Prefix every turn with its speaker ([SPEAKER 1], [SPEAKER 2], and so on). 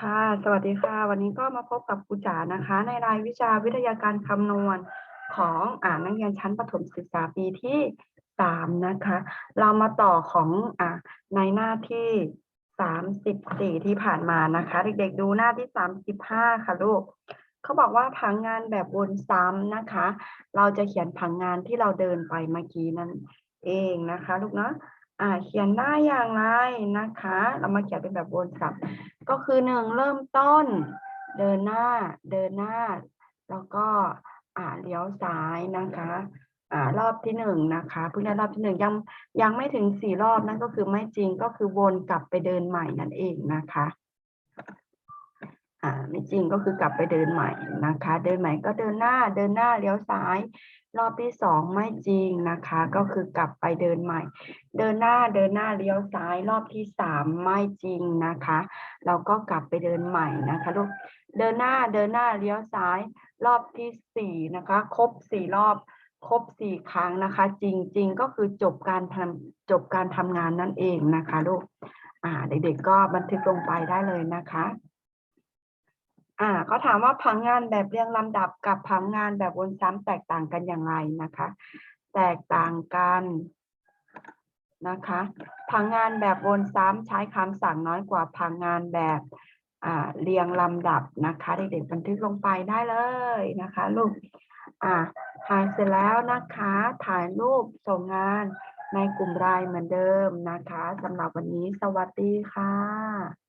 [SPEAKER 1] ค่ะ สวัสดีค่ะ วันนี้ก็มาพบกับครูจ๋านะคะ ในรายวิชาวิทยาการคำนวณของอ่านักเรียนชั้นประถมศึกษาปีที่สามนะคะ เรามาต่อของอ่าในหน้าที่สามสิบสี่ที่ผ่านมานะคะ เด็กๆดูหน้าที่สามสิบห้าค่ะลูกเขาบอกว่าผังงานแบบวนซ้ำนะคะ เราจะเขียนผังงานที่เราเดินไปเมื่อกี้นั่นเองนะคะ ลูกเนาะ อ่าเขียนได้อย่างไรนะคะ เรามาเขียนเป็นแบบวนกลับ ก็คือหนึ่งเริ่มต้น เดินหน้า เดินหน้า แล้วก็อ่าเลี้ยวซ้ายนะคะอ่ารอบที่หนึ่งนะคะเพิ่งได้รอบที่หนึ่งยังยังไม่ถึงสี่รอบนั่นก็คือไม่จริงก็คือวนกลับไปเดินใหม่นั่นเองนะคะ ไม่จริงก็คือกลับไปเดินใหม่นะคะ เดินใหม่ก็เดินหน้าเดินหน้าเลี้ยวซ้าย รอบที่สองไม่จริงนะคะ ก็คือกลับไปเดินใหม่ เดินหน้าเดินหน้าเลี้ยวซ้าย รอบที่สามไม่จริงนะคะ เราก็กลับไปเดินใหม่นะคะลูกเดินหน้าเดินหน้าเลี้ยวซ้าย รอบที่สี่นะคะ ครบสี่รอบครบสี่ครั้งนะคะ จริง ๆ ก็คือจบการทำจบการทำงานนั่นเองนะคะลูกอ่าเด็กๆก็บันทึกลงไปได้เลยนะคะ อ่าเขาถามว่าผังงานแบบเรียงลำดับกับผังงานแบบวนซ้ำแตกต่างกันอย่างไรนะคะ แตกต่างกันนะคะผังงานแบบวนซ้ำใช้คำสั่งน้อยกว่าผังงานแบบอ่าเรียงลำดับนะคะเด็กๆบันทึกลงไปได้เลยนะคะลูกอ่าถ่ายเสร็จแล้วนะคะ ถ่ายรูปส่งงานในกลุ่มไลน์เหมือนเดิมนะคะสำหรับวันนี้สวัสดีค่ะ